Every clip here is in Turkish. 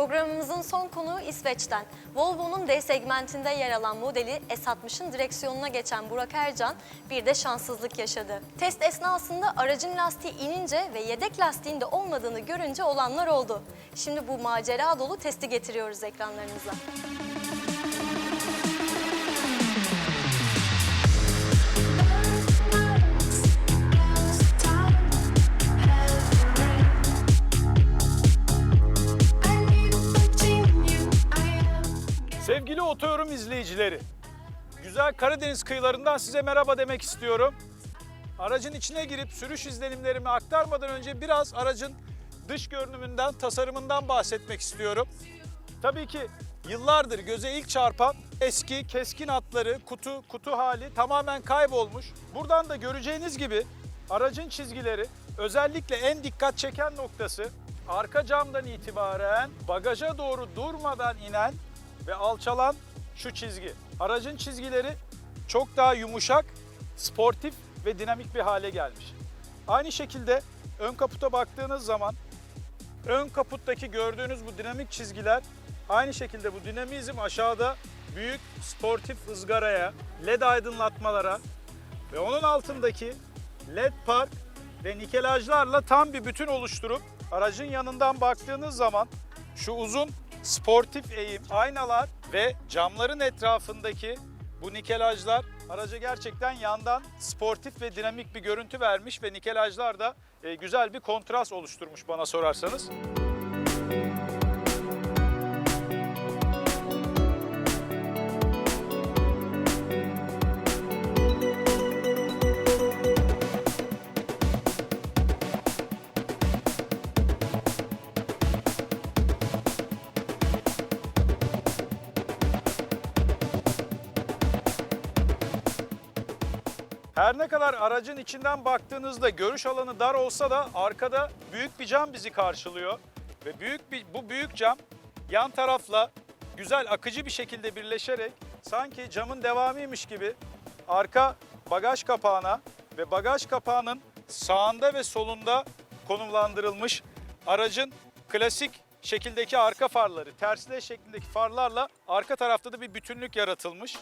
Programımızın son konuğu İsveç'ten. Volvo'nun D segmentinde yer alan modeli S60'ın direksiyonuna geçen Burak Ercan bir de şanssızlık yaşadı. Test esnasında aracın lastiği inince ve yedek lastiğin de olmadığını görünce olanlar oldu. Şimdi bu macera dolu testi getiriyoruz ekranlarınıza. Sevgili Otoyorum izleyicileri, güzel Karadeniz kıyılarından size merhaba demek istiyorum. Aracın içine girip sürüş izlenimlerimi aktarmadan önce biraz aracın dış görünümünden, tasarımından bahsetmek istiyorum. Tabii ki yıllardır göze ilk çarpan eski keskin hatları, kutu, kutu hali tamamen kaybolmuş. Buradan da göreceğiniz gibi aracın çizgileri özellikle en dikkat çeken noktası arka camdan itibaren bagaja doğru durmadan inen ve alçalan şu çizgi. Aracın çizgileri çok daha yumuşak, sportif ve dinamik bir hale gelmiş. Aynı şekilde ön kaputa baktığınız zaman ön kaputtaki gördüğünüz bu dinamik çizgiler aynı şekilde bu dinamizm aşağıda büyük sportif ızgaraya, led aydınlatmalara ve onun altındaki led park ve nikelajlarla tam bir bütün oluşturup aracın yanından baktığınız zaman şu uzun sportif eğim, aynalar ve camların etrafındaki bu nikelajlar araca gerçekten yandan sportif ve dinamik bir görüntü vermiş ve nikelajlar da e, güzel bir kontrast oluşturmuş bana sorarsanız. Her ne kadar aracın içinden baktığınızda görüş alanı dar olsa da arkada büyük bir cam bizi karşılıyor. Ve büyük bir, bu büyük cam yan tarafla güzel akıcı bir şekilde birleşerek sanki camın devamıymış gibi arka bagaj kapağına ve bagaj kapağının sağında ve solunda konumlandırılmış aracın klasik şekildeki arka farları, tersine şeklindeki farlarla arka tarafta da bir bütünlük yaratılmış.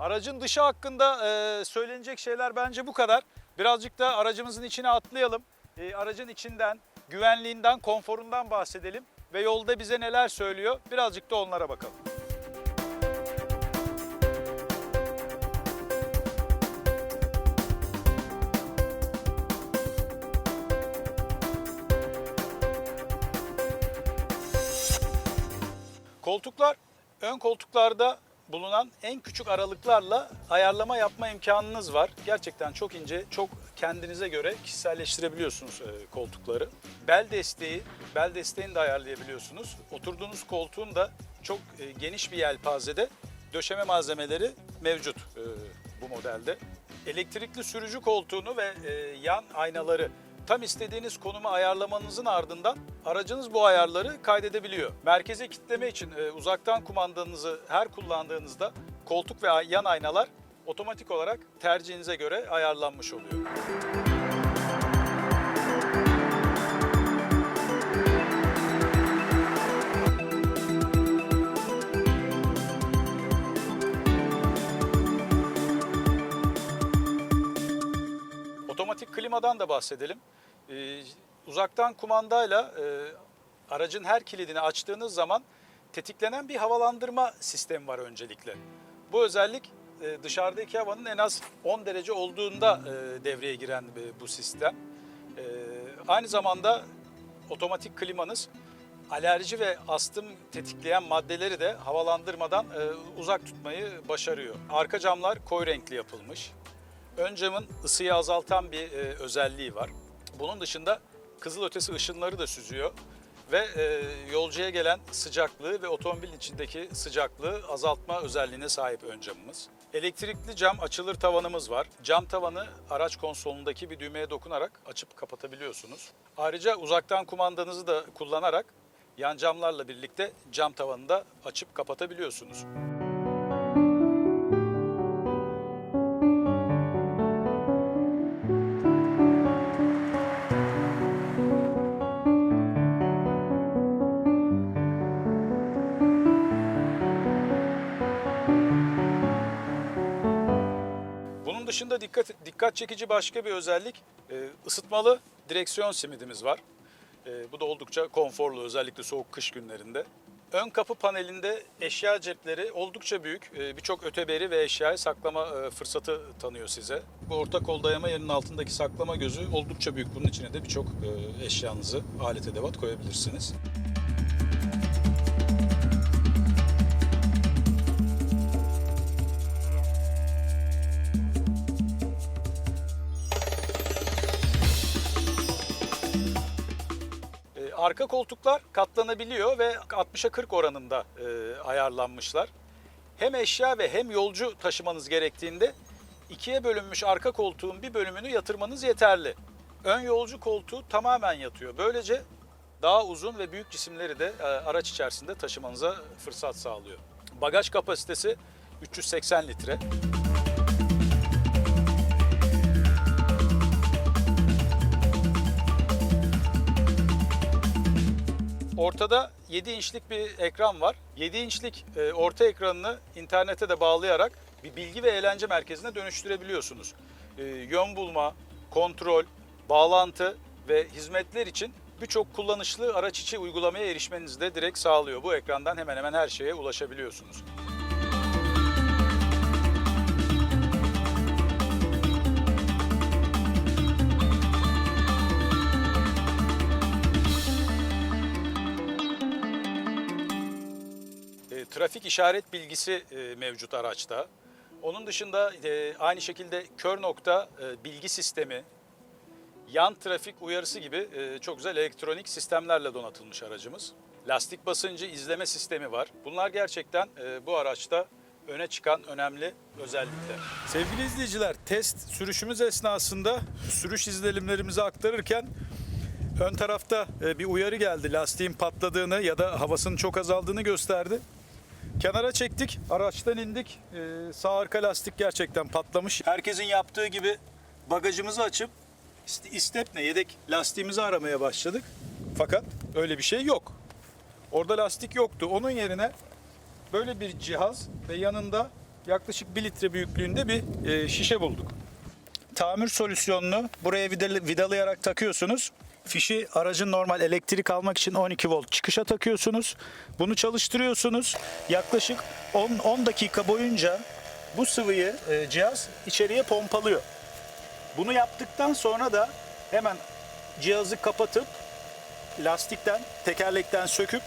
Aracın dışı hakkında e, söylenecek şeyler bence bu kadar. Birazcık da aracımızın içine atlayalım. E, aracın içinden, güvenliğinden, konforundan bahsedelim. Ve yolda bize neler söylüyor birazcık da onlara bakalım. Koltuklar ön koltuklarda bulunan en küçük aralıklarla ayarlama yapma imkanınız var. Gerçekten çok ince, çok kendinize göre kişiselleştirebiliyorsunuz e, koltukları. Bel desteği, bel desteğini de ayarlayabiliyorsunuz. Oturduğunuz koltuğun da çok e, geniş bir yelpazede döşeme malzemeleri mevcut e, bu modelde. Elektrikli sürücü koltuğunu ve yan aynaları tam istediğiniz konuma ayarlamanızın ardından aracınız bu ayarları kaydedebiliyor. Merkeze kitleme için e, uzaktan kumandanızı her kullandığınızda koltuk ve yan aynalar otomatik olarak tercihinize göre ayarlanmış oluyor. Otomatik klimadan da bahsedelim. Ee, uzaktan kumandayla e, aracın her kilidini açtığınız zaman tetiklenen bir havalandırma sistemi var öncelikle. Bu özellik e, dışarıdaki havanın en az 10 derece olduğunda e, devreye giren bir- bu sistem. E, aynı zamanda otomatik klimanız alerji ve astım tetikleyen maddeleri de havalandırmadan e, uzak tutmayı başarıyor. Arka camlar koyu renkli yapılmış. Ön camın ısıyı azaltan bir e, özelliği var. Bunun dışında kızılötesi ışınları da süzüyor ve e, yolcuya gelen sıcaklığı ve otomobilin içindeki sıcaklığı azaltma özelliğine sahip ön camımız. Elektrikli cam açılır tavanımız var. Cam tavanı araç konsolundaki bir düğmeye dokunarak açıp kapatabiliyorsunuz. Ayrıca uzaktan kumandanızı da kullanarak yan camlarla birlikte cam tavanını da açıp kapatabiliyorsunuz. Dışında dikkat dikkat çekici başka bir özellik e, ısıtmalı direksiyon simidimiz var. E, bu da oldukça konforlu özellikle soğuk kış günlerinde. Ön kapı panelinde eşya cepleri oldukça büyük. E, Birçok öteberi ve eşyayı saklama e, fırsatı tanıyor size. Bu orta kol dayama yerinin altındaki saklama gözü oldukça büyük. Bunun içine de birçok e, eşyanızı, alet edevat koyabilirsiniz. Arka koltuklar katlanabiliyor ve 60'a 40 oranında e, ayarlanmışlar. Hem eşya ve hem yolcu taşımanız gerektiğinde ikiye bölünmüş arka koltuğun bir bölümünü yatırmanız yeterli. Ön yolcu koltuğu tamamen yatıyor. Böylece daha uzun ve büyük cisimleri de e, araç içerisinde taşımanıza fırsat sağlıyor. Bagaj kapasitesi 380 litre. Ortada 7 inçlik bir ekran var. 7 inçlik e, orta ekranını internete de bağlayarak bir bilgi ve eğlence merkezine dönüştürebiliyorsunuz. E, yön bulma, kontrol, bağlantı ve hizmetler için birçok kullanışlı araç içi uygulamaya erişmenizi de direkt sağlıyor. Bu ekrandan hemen hemen her şeye ulaşabiliyorsunuz. Trafik işaret bilgisi e, mevcut araçta. Onun dışında e, aynı şekilde kör nokta e, bilgi sistemi, yan trafik uyarısı gibi çok güzel elektronik sistemlerle donatılmış aracımız. Lastik basıncı izleme sistemi var. Bunlar gerçekten bu araçta öne çıkan önemli özellikler. Sevgili izleyiciler, test sürüşümüz esnasında sürüş izlenimlerimizi aktarırken ön tarafta bir uyarı geldi. Lastiğin patladığını ya da havasının çok azaldığını gösterdi. Kenara çektik, araçtan indik. Ee, sağ arka lastik gerçekten patlamış. Herkesin yaptığı gibi bagajımızı açıp ist- istepne yedek lastiğimizi aramaya başladık. Fakat öyle bir şey yok. Orada lastik yoktu. Onun yerine böyle bir cihaz ve yanında yaklaşık 1 litre büyüklüğünde bir e, şişe bulduk. Tamir solüsyonunu buraya vidalayarak takıyorsunuz. Fişi aracın normal elektrik almak için 12 volt çıkışa takıyorsunuz. Bunu çalıştırıyorsunuz. Yaklaşık 10, 10 dakika boyunca bu sıvıyı e, cihaz içeriye pompalıyor. Bunu yaptıktan sonra da hemen cihazı kapatıp lastikten, tekerlekten söküp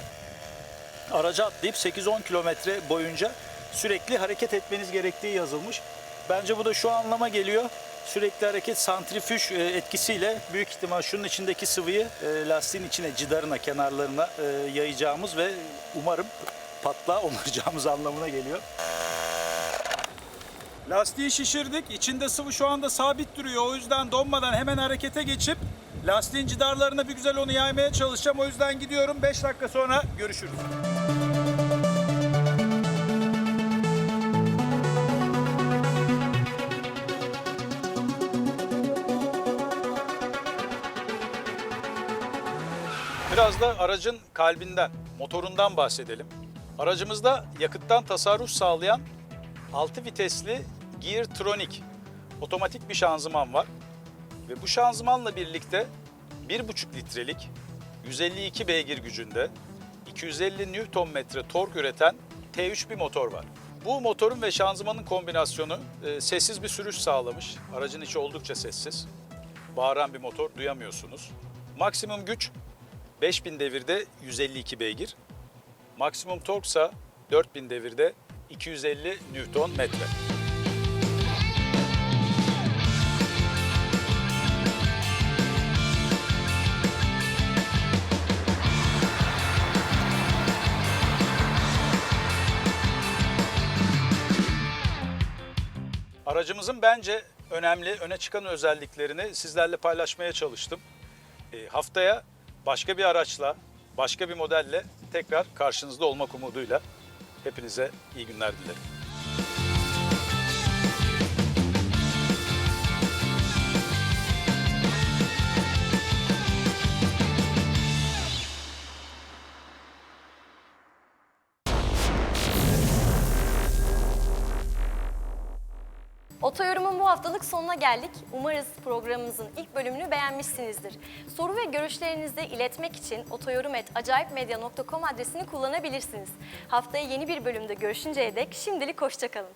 araca atlayıp 8-10 kilometre boyunca sürekli hareket etmeniz gerektiği yazılmış. Bence bu da şu anlama geliyor. Sürekli hareket santrifüj e, etkisiyle büyük ihtimal şunun içindeki sıvıyı e, lastiğin içine, cidarına, kenarlarına e, yayacağımız ve umarım patlağı onaracağımız anlamına geliyor. Lastiği şişirdik. İçinde sıvı şu anda sabit duruyor. O yüzden donmadan hemen harekete geçip lastiğin cidarlarına bir güzel onu yaymaya çalışacağım. O yüzden gidiyorum. 5 dakika sonra görüşürüz. Biraz da aracın kalbinden, motorundan bahsedelim. Aracımızda yakıttan tasarruf sağlayan 6 vitesli Geartronic otomatik bir şanzıman var. Ve bu şanzımanla birlikte 1,5 litrelik 152 beygir gücünde 250 Nm tork üreten T3 bir motor var. Bu motorun ve şanzımanın kombinasyonu e, sessiz bir sürüş sağlamış. Aracın içi oldukça sessiz. Bağıran bir motor duyamıyorsunuz. Maksimum güç 5000 devirde 152 beygir. Maksimum tork ise 4000 devirde 250 Newton metre. Aracımızın bence önemli, öne çıkan özelliklerini sizlerle paylaşmaya çalıştım. E, haftaya başka bir araçla, başka bir modelle tekrar karşınızda olmak umuduyla hepinize iyi günler dilerim. Otoyorum'un bu haftalık sonuna geldik. Umarız programımızın ilk bölümünü beğenmişsinizdir. Soru ve görüşlerinizi iletmek için otoyorum.acayipmedya.com adresini kullanabilirsiniz. Haftaya yeni bir bölümde görüşünceye dek şimdilik hoşçakalın.